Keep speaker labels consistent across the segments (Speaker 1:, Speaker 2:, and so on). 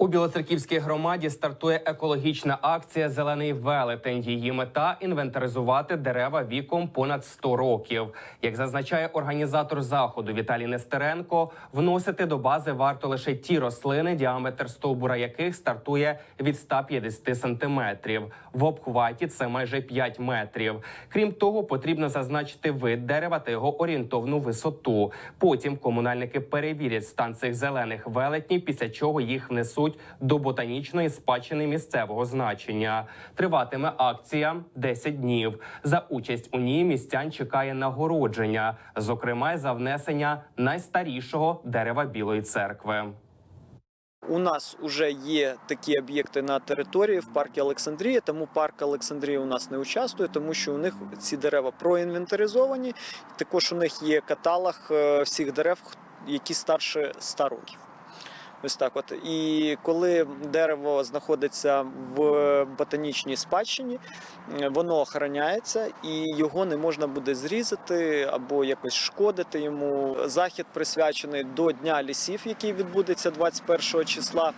Speaker 1: У Білоцерківській громаді стартує екологічна акція Зелений велетень. Її мета інвентаризувати дерева віком понад 100 років. Як зазначає організатор заходу Віталій Нестеренко, вносити до бази варто лише ті рослини, діаметр стовбура яких стартує від 150 сантиметрів. В обхваті це майже 5 метрів. Крім того, потрібно зазначити вид дерева та його орієнтовну висоту. Потім комунальники перевірять стан цих зелених велетнів, після чого їх внесуть до ботанічної спадщини місцевого значення. Триватиме акція 10 днів. За участь у ній містян чекає нагородження, зокрема й за внесення найстарішого дерева Білої церкви.
Speaker 2: У нас вже є такі об'єкти на території в парку Олександрія, тому парк Олександрія у нас не участвує, тому що у них ці дерева проінвентаризовані. Також у них є каталог е, всіх дерев, які старше 100 років. Ось так от. І коли дерево знаходиться в ботанічній спадщині, е, воно охороняється і його не можна буде зрізати або якось шкодити йому. Захід присвячений до Дня лісів, який відбудеться 21 числа,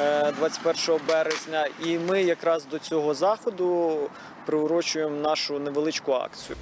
Speaker 2: е, 21 березня. І ми якраз до цього заходу приурочуємо нашу невеличку акцію.